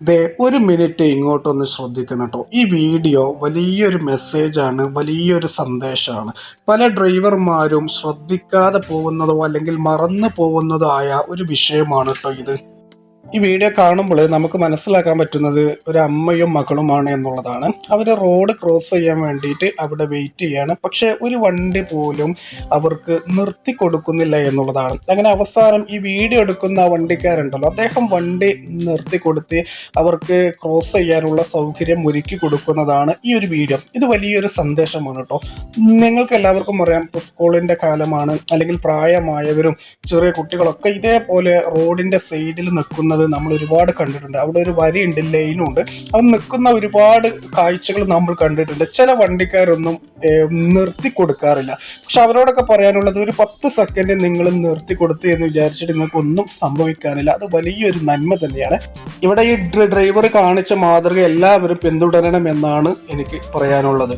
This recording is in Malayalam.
ദേ ഒരു മിനിറ്റ് ഇങ്ങോട്ടൊന്ന് ശ്രദ്ധിക്കണം കേട്ടോ. ഈ വീഡിയോ വലിയൊരു മെസ്സേജാണ് വലിയൊരു സന്ദേശമാണ്. പല ഡ്രൈവർമാരും ശ്രദ്ധിക്കാതെ പോകുന്നതോ അല്ലെങ്കിൽ മറന്നു പോകുന്നതോ ആയ ഒരു വിഷയമാണ് കേട്ടോ ഇത്. ഈ വീഡിയോ കാണുമ്പോൾ നമുക്ക് മനസ്സിലാക്കാൻ പറ്റുന്നത് ഒരു അമ്മയും മകളുമാണ് എന്നുള്ളതാണ്. അവർ റോഡ് ക്രോസ് ചെയ്യാൻ വേണ്ടിയിട്ട് അവിടെ വെയിറ്റ് ചെയ്യാണ്. പക്ഷേ ഒരു വണ്ടി പോലും അവർക്ക് നിർത്തി കൊടുക്കുന്നില്ല എന്നുള്ളതാണ്. അങ്ങനെ അവസാനം ഈ വീഡിയോ എടുക്കുന്ന വണ്ടിക്കാരുണ്ടല്ലോ അദ്ദേഹം വണ്ടി നിർത്തി കൊടുത്ത് അവർക്ക് ക്രോസ് ചെയ്യാനുള്ള സൗകര്യം ഒരുക്കി കൊടുക്കുന്നതാണ് ഈ ഒരു വീഡിയോ. ഇത് വലിയൊരു സന്ദേശമാണ് കേട്ടോ. നിങ്ങൾക്ക് എല്ലാവർക്കും അറിയാം സ്കൂളിന്റെ കാലമാണ് അല്ലെങ്കിൽ പ്രായമായവരും ചെറിയ കുട്ടികളൊക്കെ ഇതേപോലെ റോഡിന്റെ സൈഡിൽ നിൽക്കുന്നത് നമ്മൾ ഒരുപാട് കണ്ടിട്ടുണ്ട്. അവിടെ ഒരു വരിയുണ്ട് ലൈനുണ്ട്. അത് നിൽക്കുന്ന ഒരുപാട് കാഴ്ചകൾ നമ്മൾ കണ്ടിട്ടുണ്ട്. ചില വണ്ടിക്കാരൊന്നും നിർത്തി കൊടുക്കാറില്ല. പക്ഷെ അവരോടൊക്കെ പറയാനുള്ളത് ഒരു പത്ത് സെക്കൻഡ് നിങ്ങൾ നിർത്തി കൊടുത്ത് എന്ന് വിചാരിച്ചിട്ട് നിങ്ങൾക്ക് ഒന്നും സംഭവിക്കാനില്ല. അത് വലിയൊരു നന്മ തന്നെയാണ്. ഇവിടെ ഈ ഡ്രൈവർ കാണിച്ച മാതൃക എല്ലാവരും പിന്തുടരണം എന്നാണ് എനിക്ക് പറയാനുള്ളത്.